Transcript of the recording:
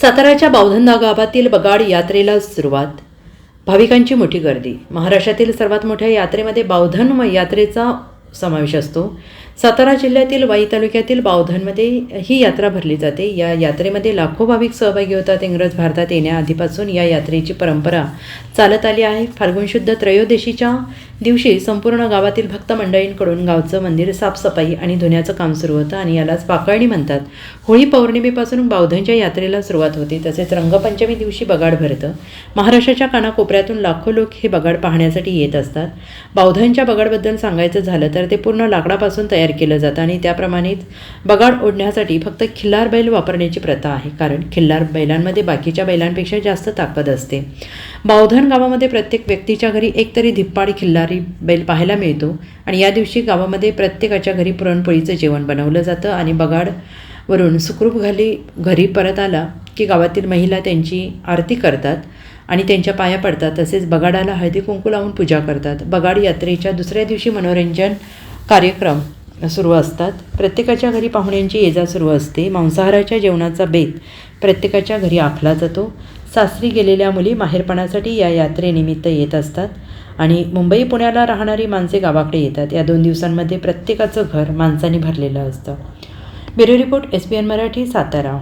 साताऱ्याच्या बावधंदा गावातील बगाड यात्रेला सुरुवात. भाविकांची मोठी गर्दी. महाराष्ट्रातील सर्वात मोठ्या यात्रेमध्ये बावधन व यात्रेचा समावेश असतो. सातारा जिल्ह्यातील वाई तालुक्यातील बावधनमध्ये ही यात्रा भरली जाते. या यात्रेमध्ये लाखो भाविक सहभागी होतात. इंग्रज भारतात येण्याआधीपासून या यात्रेची परंपरा चालत आली आहे. फाल्गुन शुद्ध त्रयोदशीच्या दिवशी संपूर्ण गावातील भक्त मंडळींकडून गावचं मंदिर साफसफाई आणि धुण्याचं काम सुरू होतं आणि यालाच पाकळणी म्हणतात. होळी पौर्णिमेपासून बावधनच्या यात्रेला सुरुवात होते. तसेच रंगपंचमी दिवशी बगाड भरतं. महाराष्ट्राच्या कानाकोपऱ्यातून लाखो लोक हे बगाड पाहण्यासाठी येत असतात. बावधनच्या बगाडबद्दल सांगायचं झालं तर ते पूर्ण लाकडापासून तयार केलं जातं आणि त्याप्रमाणेच बगाड ओढण्यासाठी फक्त खिल्लार बैल वापरण्याची प्रथा आहे. कारण खिल्लार बैलांमध्ये बाकीच्या बैलांपेक्षा जास्त ताकद असते. बावधन गावामध्ये प्रत्येक व्यक्तीच्या घरी एकतरी धिप्पाडी खिल्लारी बैल पाहायला मिळतो आणि या दिवशी गावामध्ये प्रत्येकाच्या घरी पुरणपोळीचं जेवण बनवलं जातं आणि बगाड वरून सुखरूप घाली घरी परत आला की गावातील महिला त्यांची आरती करतात आणि त्यांच्या पाया पडतात. तसेच बगाडाला हळदी कुंकू लावून पूजा करतात. बगाड यात्रेच्या दुसऱ्या दिवशी मनोरंजन कार्यक्रम सुरू असतात. प्रत्येकाच्या घरी पाहुण्यांची येजा सुरू असते. मांसाहाराच्या जेवणाचा बेत प्रत्येकाच्या घरी आखला जातो. सासरी गेलेल्या मुली माहेरपणासाठी या यात्रेनिमित्त येत असतात आणि मुंबई पुण्याला राहणारी माणसे गावाकडे येतात. या दोन दिवसांमध्ये प्रत्येकाचं घर माणसाने भरलेलं असतं. Bureau report S B N Marathi Satara.